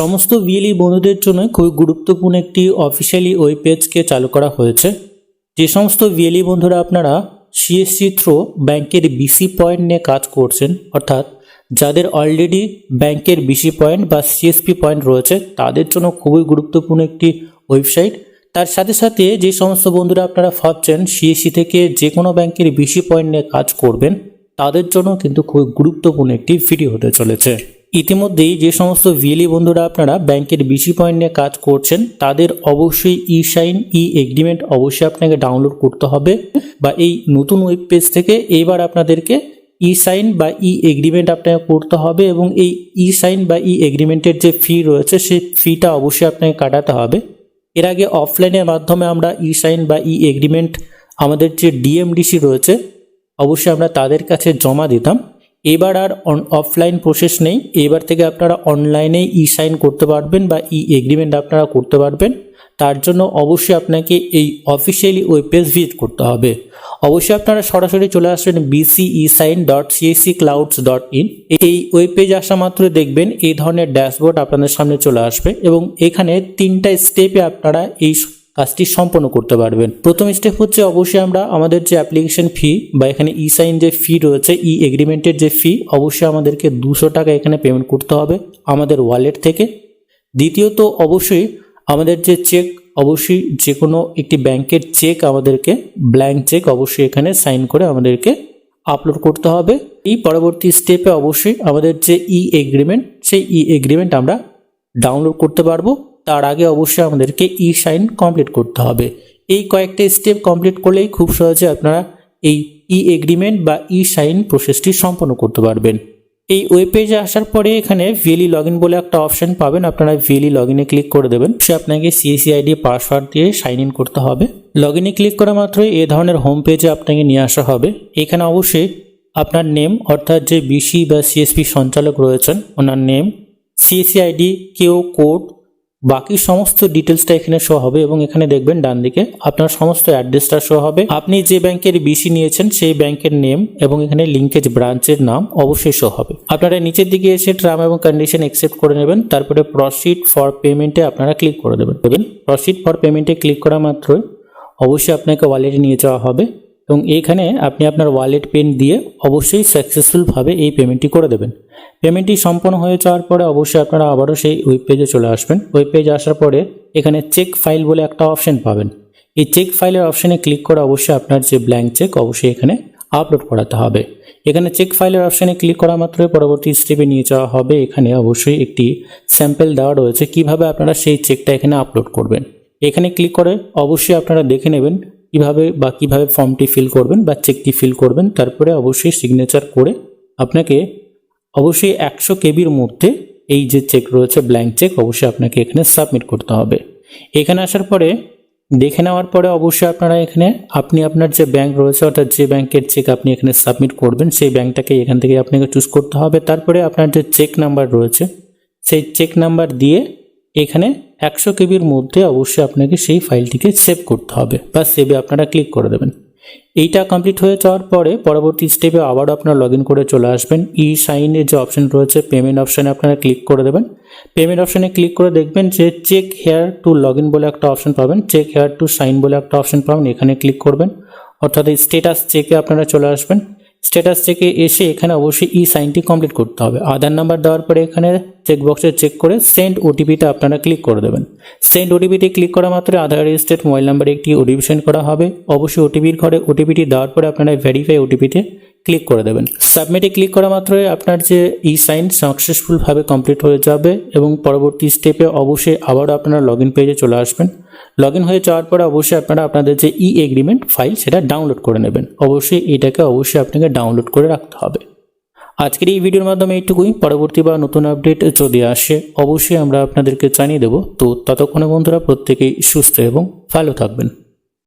সমস্ত ভিএলই বন্ধুদের জন্য খুবই গুরুত্বপূর্ণ একটি অফিসিয়ালি ওয়েব পেজকে চালু করা হয়েছে। যে সমস্ত ভিএলই বন্ধুরা আপনারা সিএসসি থ্রো ব্যাংকের বিসি পয়েন্ট নিয়ে কাজ করছেন, অর্থাৎ যাদের অলরেডি ব্যাংকের বিসি পয়েন্ট বা সিএসপি পয়েন্ট রয়েছে, তাদের জন্য খুবই গুরুত্বপূর্ণ একটি ওয়েবসাইট তার সাথে সাথে যে সমস্ত বন্ধুরা আপনারা ভাবছেন সিএসসি থেকে যে কোনো ব্যাংকের বিসি পয়েন্ট নিয়ে কাজ করবেন, তাদের জন্য কিন্তু খুবই গুরুত্বপূর্ণ একটি ভিডিও হতে চলেছে। ইতিমধ্যেই যে সমস্ত ভিএলই বন্ধুরা আপনারা ব্যাংকের বিসি পয়েন্ট নিয়ে কাজ করছেন, তাদের অবশ্যই ই সাইন ই এগ্রিমেন্ট অবশ্যই আপনাকে ডাউনলোড করতে হবে বা এই নতুন ওয়েব পেজ থেকে এবার আপনাদেরকে ই সাইন বা ই এগ্রিমেন্ট আপনাকে করতে হবে এবং এই ই সাইন বা ই এগ্রিমেন্টের যে ফি রয়েছে সেই ফিটা অবশ্যই আপনাকে কাটাতে হবে। এর আগে অফলাইনের মাধ্যমে আমরা ই সাইন বা ই এগ্রিমেন্ট আমাদের যে ডিএমডিসি রয়েছে, অবশ্যই আমরা তাদের কাছে জমা দিতাম। এবার আর অফলাইন প্রসেস নেই। এবার থেকে আপনারা অনলাইনে ই সাইন করতে পারবেন বা ই এগ্রিমেন্ট আপনারা করতে পারবেন। তার জন্য অবশ্যই আপনাকে এই অফিসিয়ালি ওয়েব পেজ ভিজিট করতে হবে। অবশ্যই আপনারা সরাসরি চলে আসবেন BCE sign dot CSC clouds dot in এই ওয়েব পেজ আসা মাত্র দেখবেন এই ধরনের ড্যাশবোর্ড আপনাদের সামনে চলে আসবে এবং এখানে তিনটা স্টেপে আপনারা এই কাজটি সম্পন্ন করতে পারবেন। প্রথম স্টেপ হচ্ছে অবশ্যই আমরা আমাদের যে অ্যাপ্লিকেশন ফি বা এখানে ই সাইন যে ফি রয়েছে ই এগ্রিমেন্টের যে ফি অবশ্যই আমাদেরকে দুশো টাকা এখানে পেমেন্ট করতে হবে আমাদের ওয়ালেট থেকে। দ্বিতীয়ত, অবশ্যই আমাদের যে চেক অবশ্যই যে কোনো একটি ব্যাংকের চেক আমাদেরকে ব্ল্যাঙ্ক চেক অবশ্যই এখানে সাইন করে আমাদেরকে আপলোড করতে হবে। এই পরবর্তী স্টেপে অবশ্যই আমাদের যে ই এগ্রিমেন্ট সেই ই এগ্রিমেন্ট আমরা ডাউনলোড করতে পারব। তার আগে অবশ্যই আমাদেরকে ই সাইন কমপ্লিট করতে হবে। এই কয়েকটা স্টেপ কমপ্লিট করলেই খুব সহজে আপনারা এই ই এগ্রিমেন্ট বা ই সাইন প্রসেসটি সম্পন্ন করতে পারবেন। এই ওয়েব পেজে আসার পরে এখানে ভিএলি লগ বলে একটা অপশন পাবেন। আপনারা ভিএলি লগ ক্লিক করে দেবেন। সে আপনাকে সিএসি আইডি পাসওয়ার্ড দিয়ে সাইন ইন করতে হবে। লগ ক্লিক করা মাত্রই এ ধরনের হোম পেজে আপনাকে নিয়ে আসা হবে। এখানে অবশ্যই আপনার নেম অর্থাৎ যে বিসি বা সিএসপি সঞ্চালক রয়েছেন, ওনার নেম সিএসি আইডি কেউ কোড বাকি সমস্ত ডিটেলসটা এখানে শো হবে এবং এখানে দেখবেন ডান দিকে আপনার সমস্ত অ্যাড্রেসটা শো হবে। আপনি যে ব্যাংকের বিসি নিয়েছেন সেই ব্যাংকের নেম এবং এখানে লিঙ্কেজ ব্রাঞ্চের নাম অবশ্যই শো হবে। আপনারা নিচের দিকে এসে টার্ম এবং কন্ডিশন অ্যাকসেপ্ট করে নেবেন, তারপরে প্রসিড ফর পেমেন্টে আপনারা ক্লিক করে দেবেন। দেবেন প্রসিড ফর পেমেন্টে ক্লিক করা মাত্রই অবশ্যই আপনাকে ওয়ালেটে নিয়ে যাওয়া হবে। এবং এইখানে আপনি আপনার ওয়ালেট পেন দিয়ে অবশ্যই সাকসেসফুলভাবে এই পেমেন্টটি করে দেবেন। পেমেন্টটি সম্পন্ন হয়ে যাওয়ার পরে অবশ্যই আপনারা আবারও সেই ওয়েব পেজে চলে আসবেন। ওয়েব পেজে আসার পরে এখানে চেক ফাইল বলে একটা অপশন পাবেন। এই চেক ফাইলের অপশানে ক্লিক করে অবশ্যই আপনার যে ব্ল্যাঙ্ক চেক অবশ্যই এখানে আপলোড করাতে হবে। এখানে চেক ফাইলের অপশানে ক্লিক করা মাত্রই পরবর্তী স্টেপে নিয়ে যাওয়া হবে। এখানে অবশ্যই একটি স্যাম্পেল দেওয়া রয়েছে। কীভাবে আপনারা সেই চেকটা এখানে আপলোড করবেন? এখানে ক্লিক করে অবশ্যই আপনারা দেখে নেবেন কীভাবে বা কীভাবে ফর্মটি ফিল করবেন বা চেকটি ফিল করবেন, তারপরে অবশ্যই সিগনেচার করে আপনাকে অবশ্যই একশো কেবির মধ্যে এই যে চেক রয়েছে ব্ল্যাঙ্ক চেক অবশ্যই আপনাকে এখানে সাবমিট করতে হবে। এখানে আসার পরে, দেখে নেওয়ার পরে অবশ্যই আপনারা এখানে আপনি আপনার যে ব্যাংক রয়েছে, অর্থাৎ যে ব্যাংকের চেক আপনি এখানে সাবমিট করবেন, সেই ব্যাংকটাকে এখান থেকে আপনাকে চুজ করতে হবে। তারপরে আপনার যে চেক নাম্বার রয়েছে, সেই চেক নাম্বার দিয়ে এখানে একশো কেবির মধ্যে অবশ্যই আপনাকে সেই ফাইলটিকে সেভ করতে হবে। বা সেভে আপনারা ক্লিক করে দেবেন। এইটা কমপ্লিট হয়ে যাওয়ার পরে পরবর্তী স্টেপে আবারও আপনারা লগ করে চলে আসবেন। ই সাইনের যে অপশন রয়েছে পেমেন্ট অপশানে আপনারা ক্লিক করে দেবেন। পেমেন্ট অপশানে ক্লিক করে দেখবেন যে চেক হেয়ার টু লগ বলে একটা অপশন পাবেন। চেক হেয়ার টু সাইন বলে একটা অপশন পাবেন। এখানে ক্লিক করবেন। অর্থাৎ স্টেটাস চেকে আপনারা চলে আসবেন। স্ট্যাটাস থেকে এসে এখানে অবশ্যই ই সাইনটি কমপ্লিট করতে হবে। আধার নাম্বার দেওয়ার পরে এখানে চেকবক্সে চেক করে সেন্ড ওটিপিটা আপনারা ক্লিক করে দেবেন। সেন্ড ওটিপিটি ক্লিক করা মাত্র আধার রেজিস্টার্ড মোবাইল নাম্বারে একটি ওটিপি সেন্ড করা হবে। অবশ্যই ওটিপির ঘরে ওটিপিটি দেওয়ার পরে আপনারা ভেরিফাই ওটিপিতে ক্লিক করে দেবেন। সাবমিটে ক্লিক করা মাত্রই আপনার যে ই সাইন সাকসেসফুলভাবে কমপ্লিট হয়ে যাবে এবং পরবর্তী স্টেপে অবশ্যই আবারও আপনারা লগ ইন পেজে চলে আসবেন। লগ ইন হয়ে যাওয়ার পরে অবশ্যই আপনারা আপনাদের যে ই এগ্রিমেন্ট ফাইল সেটা ডাউনলোড করে নেবেন। অবশ্যই এটাকে অবশ্যই আপনাকে ডাউনলোড করে রাখতে হবে। আজকের এই ভিডিওর মাধ্যমে এইটুকুই। পরবর্তী বা নতুন আপডেট যদি আসে, অবশ্যই আমরা আপনাদেরকে জানিয়ে দেবো। তো ততক্ষণে বন্ধুরা প্রত্যেকেই সুস্থ এবং ভালো থাকবেন।